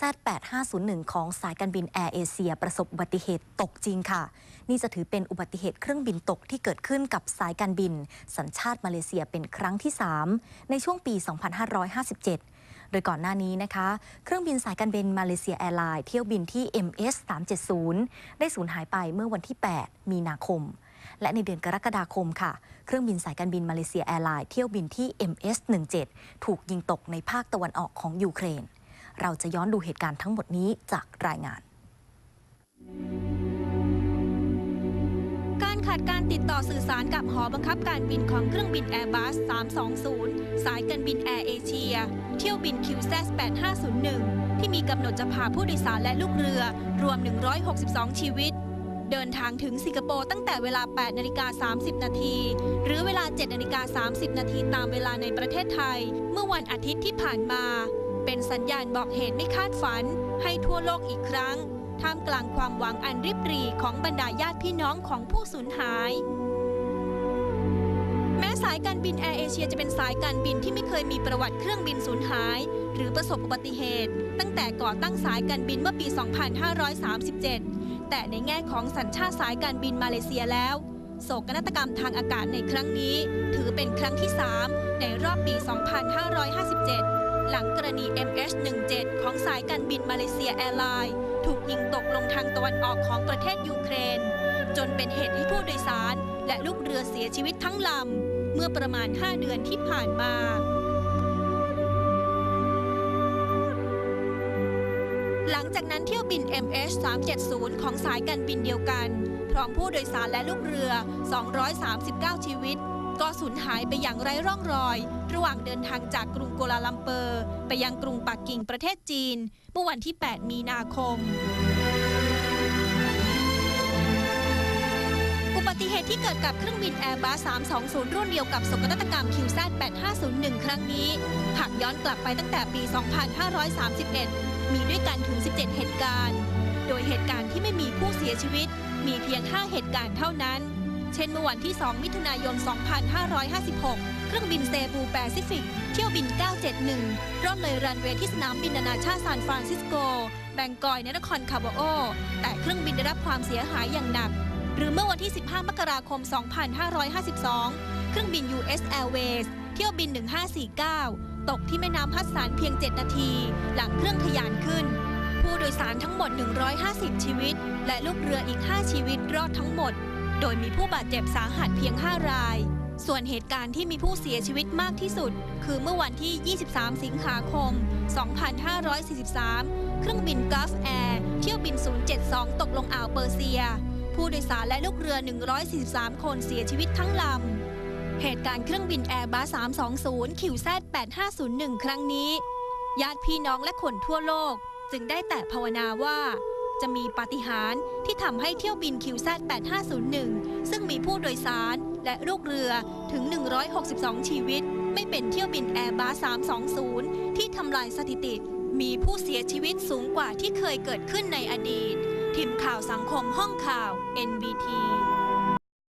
Z8501 ของสายการบินแอร์เอเชียประสบอุบัติเหตุตกจริงค่ะ นี่จะถือเป็นอุบัติเหตุเครื่องบินตกที่เกิดขึ้นกับสายการบิน สัญชาติมาเลเซียเป็นครั้งที่ 3 ในช่วงปี 2557โดยก่อนหน้านี้นะคะ เครื่องบินสายการบินมาเลเซียแอร์ไลน์เที่ยวบินที่ MS 370ได้สูญหายไปเมื่อวันที่ 8 มีนาคม และในเดือนกรกฎาคมค่ะ เครื่องบินสายการบินมาเลเซียแอร์ไลน์เที่ยวบินที่ MS 17ถูกยิงตกในภาคตะวันออกของยูเครน เราจะย้อนดูเหตุการณ์ทั้งหมดนี้จากรายงาน การขาดการติดต่อสื่อสารกับหอบังคับการบินของเครื่องบิน Airbus 320 สายการบินแอร์เอเชีย เที่ยวบิน QZ 8501 ที่มีกำหนดจะพาผู้โดยสารและลูกเรือ รวม 162 ชีวิต เดินทางถึงสิงคโปร์ตั้งแต่เวลา 8 นาฬิกา 30 นาที หรือเวลา 7 นาฬิกา 30 นาทีตามเวลาในประเทศไทย เมื่อวันอาทิตย์ที่ผ่านมา เป็นสัญญาณบอกเหตุไม่คาดฝัน ให้ทั่วโลกอีกครั้ง ท่ามกลางความหวังอันริบหรี่ของบรรดาญาติพี่น้องของผู้สูญหาย แม้สายการบินแอร์เอเชียจะเป็นสายการบินที่ไม่เคยมีประวัติเครื่องบินสูญหาย หรือประสบอุบัติเหตุ ตั้งแต่ก่อตั้งสายการบินเมื่อปี 2537 แต่ในแง่ของสัญชาติสายการบินมาเลเซียแล้วโศกนาฏกรรมทางอากาศในครั้งนี้ ถือเป็นครั้งที่ 3 ในรอบปี 2557 หลังกรณี MH17 ของสายการบินมาเลเซียแอร์ไลน์ถูกยิงตกลงทางตะวันออกของประเทศยูเครน จนเป็นเหตุให้ผู้โดยสาร และลูกเรือเสียชีวิตทั้งลำ เมื่อประมาณ 5 เดือนที่ผ่านมาหลังจากนั้นเที่ยวบิน MH370 ของสายการบินเดียวกัน พร้อมผู้โดยสารและลูกเรือ 239 ชีวิต ก็สูญหายไปอย่างไร้ร่องรอย ระหว่างเดินทางจากกรุงโกลาลัมเปอร์ ไปยังกรุงปักกิ่งประเทศจีน เมื่อวันที่ 8 มีนาคม อุบัติเหตุที่เกิดกับเครื่องบิน Airbus 320 รุ่นเดียวกับโศกนาฏกรรม QZ 8501 ครั้งนี้หากย้อนกลับไปตั้งแต่ปี 2531 มีด้วยกันถึง 17 เหตุการณ์ โดยเหตุการณ์ที่ไม่มีผู้เสียชีวิต มีเพียง 5 เหตุการณ์เท่านั้น เช่นเมื่อวันที่ 2 มิถุนายน 2556 เครื่องบินเซบูแปซิฟิก เที่ยวบิน 971 ร่อนเลยรันเวย์ที่สนามบินนานาชาติซานฟรานซิสโก แบงกอยในนครคาบโอ แต่เครื่องบินได้รับความเสียหายอย่างหนัก หรือเมื่อวันที่ 15 มกราคม 2552 เครื่องบิน US Airways เที่ยวบิน 1549 ตกที่แม่น้ำฮัดสานเพียง 7 นาที หลังเครื่องทยานขึ้น ผู้โดยสารทั้งหมด 150 ชีวิต และลูกเรืออีก 5 ชีวิตรอดทั้งหมด โดยมีผู้บาดเจ็บสาหัสเพียง 5 ราย ส่วนเหตุการณ์ที่มีผู้เสียชีวิตมากที่สุด คือเมื่อวันที่ 23 สิงหาคม 2543 เครื่องบิน Gulf Air เที่ยวบิน 072 ตกลงอ่าวเปอร์เซีย ผู้โดยสารและลูกเรือ 143 คนเสียชีวิตทั้งลำ เหตุการณ์เครื่องบิน Airbus 320 QZ 8501 ครั้งนี้ ญาติพี่น้องและคนทั่วโลก จึงได้แต่ภาวนาว่า จะมีปาฏิหาริย์ที่ทำให้เที่ยวบิน QZ 8501 ซึ่งมีผู้โดยสารและลูกเรือถึง 162 ชีวิต ไม่เป็นเที่ยวบินแอร์บัส320 ที่ทำลายสถิติ มีผู้เสียชีวิตสูงกว่าที่เคยเกิดขึ้นในอดีต ทีมข่าวสังคมห้องข่าว NBT